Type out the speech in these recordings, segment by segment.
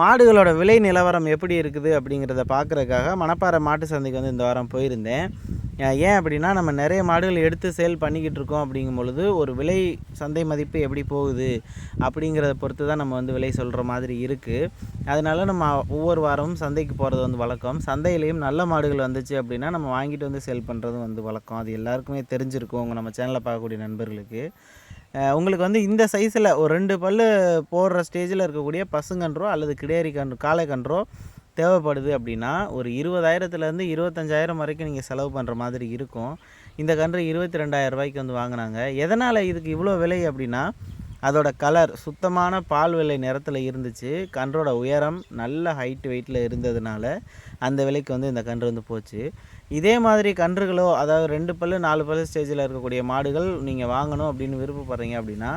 மாடுகளோட விலை நிலவரம் எப்படி இருக்குது அப்படிங்கிறத பார்க்குறதுக்காக மணப்பாறை மாட்டு சந்தைக்கு வந்து இந்த வாரம் போயிருந்தேன். ஏன் அப்படின்னா நம்ம நிறைய மாடுகள் எடுத்து சேல் பண்ணிக்கிட்டு இருக்கோம் அப்படிங்கும் பொழுது ஒரு விலை சந்தை மதிப்பு எப்படி போகுது அப்படிங்கிறத பொறுத்து தான் நம்ம வந்து விலை சொல்கிற மாதிரி இருக்குது அதனால நம்ம ஒவ்வொரு வாரமும் சந்தைக்கு போகிறது வந்து வழக்கம். சந்தையிலையும் நல்ல மாடுகள் வந்துச்சு அப்படின்னா நம்ம வாங்கிட்டு வந்து சேல் பண்ணுறதும் வந்து வழக்கம். அது எல்லாருக்குமே தெரிஞ்சிருக்கும் உங்கள் நம்ம சேனலை பார்க்கக்கூடிய நண்பர்களுக்கு. உங்களுக்கு வந்து இந்த சைஸில் ஒரு ரெண்டு பல்லு போடுற ஸ்டேஜில் இருக்கக்கூடிய பசுங்கன்றோ அல்லது கிடேரி கன்று காளை கன்றோ தேவைப்படுது அப்படின்னா ஒரு இருபதாயிரத்துலேருந்து இருபத்தஞ்சாயிரம் வரைக்கும் நீங்கள் செலவு பண்ணுற மாதிரி இருக்கும். இந்த கன்று இருபத்தி ரெண்டாயிரம் ரூபாய்க்கு வந்து வாங்கினாங்க. எதனால் இதுக்கு இவ்வளோ விலை அப்படின்னா அதோட கலர் சுத்தமான பால் வெள்ளை நிறத்தில் இருந்துச்சு. கன்றோட உயரம் நல்ல ஹைட் வெயிட்டில் இருந்ததுனால அந்த விலைக்கு வந்து இந்த கன்று வந்து போச்சு. இதே மாதிரி கன்றுகளோ அதாவது ரெண்டு பல்லு நாலு பல்லு ஸ்டேஜில் இருக்கக்கூடிய மாடுகள் நீங்கள் வாங்கணும் அப்படின்னு விருப்பப்படுறீங்க அப்படின்னா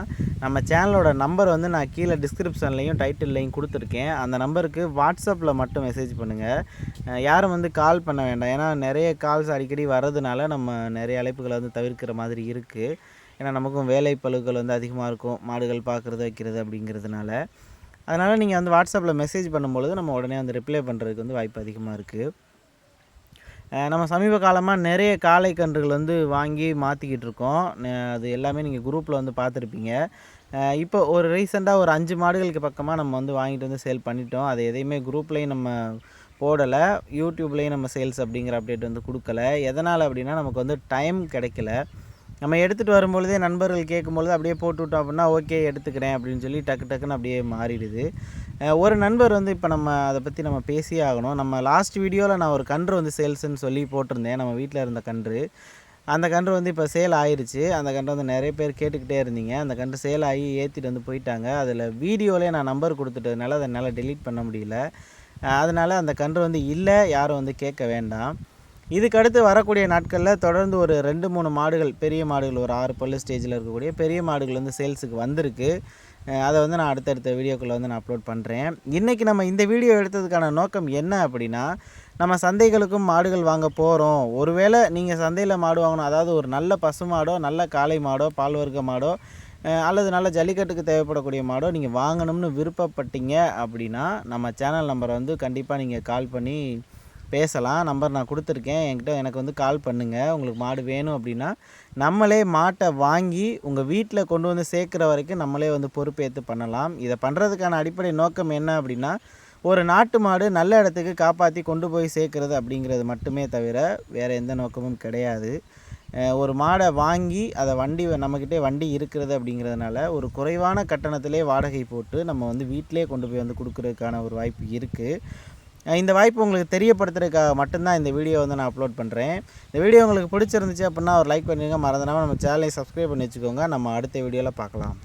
நம்ம சேனலோட நம்பர் வந்து நான் கீழே டிஸ்கிரிப்ஷன்லையும் டைட்டில்லையும் கொடுத்துருக்கேன். அந்த நம்பருக்கு வாட்ஸ்அப்பில் மட்டும் மெசேஜ் பண்ணுங்கள் யாரும் வந்து கால் பண்ண வேண்டாம். ஏன்னா நிறைய கால்ஸ் அடிக்கடி வர்றதுனால நம்ம நிறைய அழைப்புகளை வந்து தவிர்க்கிற மாதிரி இருக்குது ஏன்னா நமக்கும் வேலை பளுக்கள் வந்து அதிகமாக இருக்கும் மாடுகள் பார்க்குறது வைக்கிறது அப்படிங்கிறதுனால. அதனால் நீங்கள் வந்து வாட்ஸ்அப்பில் மெசேஜ் பண்ணும்பொழுது நம்ம உடனே வந்து ரிப்ளை பண்ணுறதுக்கு வந்து வாய்ப்பு அதிகமாக இருக்குது நம்ம சமீப காலமாக நிறைய காளை கன்றுகள் வந்து வாங்கி மாற்றிக்கிட்டு இருக்கோம். அது எல்லாமே நீங்கள் குரூப்பில் வந்து பார்த்துருப்பீங்க. இப்போ ஒரு ரீசெண்டாக ஒரு அஞ்சு மாடுகளுக்கு பக்கமாக நம்ம வந்து வாங்கிட்டு வந்து சேல் பண்ணிட்டோம். அது எதையுமே குரூப்லேயும் நம்ம போடலை. யூடியூப்லேயும் நம்ம சேல்ஸ் அப்படிங்கிற அப்டேட் வந்து கொடுக்கல. எதனால் அப்படின்னா நமக்கு வந்து டைம் கிடைக்கல. நம்ம எடுத்துகிட்டு வரும்பொழுதே நண்பர்கள் கேட்கும்பொழுது அப்படியே போட்டு விட்டோம் அப்படின்னா ஓகே எடுத்துக்கிறேன் அப்படின்னு சொல்லி டக்கு டக்குன்னு அப்படியே மாறிடுது. ஒரு நண்பர் வந்து இப்போ நம்ம அதை பற்றி நம்ம பேசியே ஆகணும். நம்ம லாஸ்ட் வீடியோவில் நான் ஒரு கன்று வந்து சேல்ஸ்ன்னு சொல்லி போட்டிருந்தேன். நம்ம வீட்டில் இருந்த கன்று. அந்த கன்று வந்து இப்போ சேல் ஆயிடுச்சு அந்த கன்று வந்து நிறைய பேர் கேட்டுக்கிட்டே இருந்தீங்க. அந்த கன்று சேல் ஆகி ஏற்றிட்டு வந்து போயிட்டாங்க. அதில் வீடியோவிலே நான் நம்பர் கொடுத்துட்டதுனால அதை என்னால் டெலீட் பண்ண முடியல. அதனால் அந்த கன்று வந்து இல்லை. யாரும் வந்து கேட்க வேண்டாம். இதுக்கு அடுத்து வரக்கூடிய நாட்களில் தொடர்ந்து ஒரு ரெண்டு மூணு மாடுகள் பெரிய மாடுகள் ஒரு ஆறு பல்லு ஸ்டேஜில் இருக்கக்கூடிய பெரிய மாடுகள் வந்து சேல்ஸுக்கு வந்திருக்கு. அதை வந்து நான் அடுத்தடுத்த வீடியோக்குள்ளே வந்து நான் அப்லோட் பண்ணுறேன் இன்றைக்கி நம்ம இந்த வீடியோ எடுத்ததுக்கான நோக்கம் என்ன அப்படின்னா நம்ம சந்தைகளுக்கும் மாடுகள் வாங்க போகிறோம் ஒருவேளை நீங்கள் சந்தையில் மாடு வாங்கணும் அதாவது ஒரு நல்ல பசு மாடோ நல்ல காளை மாடோ பால் வர்க்க மாடோ அல்லது நல்ல ஜல்லிக்கட்டுக்கு தேவைப்படக்கூடிய மாடோ நீங்கள் வாங்கணும்னு விருப்பப்பட்டீங்க அப்படின்னா நம்ம சேனல் நம்பரை வந்து கண்டிப்பாக நீங்கள் கால் பண்ணி பேசலாம் நம்பர் நான் கொடுத்துருக்கேன். என்கிட்ட எனக்கு வந்து கால் பண்ணுங்கள் உங்களுக்கு மாடு வேணும் அப்படின்னா நம்மளே மாட்டை வாங்கி உங்கள் வீட்டில் கொண்டு வந்து சேர்க்குற வரைக்கும் நம்மளே வந்து பொறுப்பேற்று பண்ணலாம். இதை பண்ணுறதுக்கான அடிப்படை நோக்கம் என்ன அப்படின்னா ஒரு நாட்டு மாடு நல்ல இடத்துக்கு காப்பாற்றி கொண்டு போய் சேர்க்குறது அப்படிங்கிறது மட்டுமே தவிர வேறு எந்த நோக்கமும் கிடையாது. ஒரு மாடை வாங்கி அதை வண்டி நம்மக்கிட்டே வண்டி இருக்கிறது அப்படிங்கிறதுனால ஒரு குறைவான கட்டணத்திலே வாடகை போட்டு நம்ம வந்து வீட்டிலே கொண்டு போய் வந்து கொடுக்குறதுக்கான ஒரு வாய்ப்பு இருக்குது இந்த வாய்ப்பு உங்களுக்கு தெரியப்படுத்துறதுக்காக மட்டும்தான் இந்த வீடியோ வந்து நான் அப்லோட் பண்ணுறேன் இந்த வீடியோ உங்களுக்கு பிடிச்சிருந்துச்சு அப்படின்னா ஒரு லைக் பண்ணிடுங்க மறந்துடாமல் நம்ம சேனலை சப்ஸ்கிரைப் பண்ணி வச்சுக்கோங்க. நம்ம அடுத்த வீடியோவில் பார்க்கலாம்.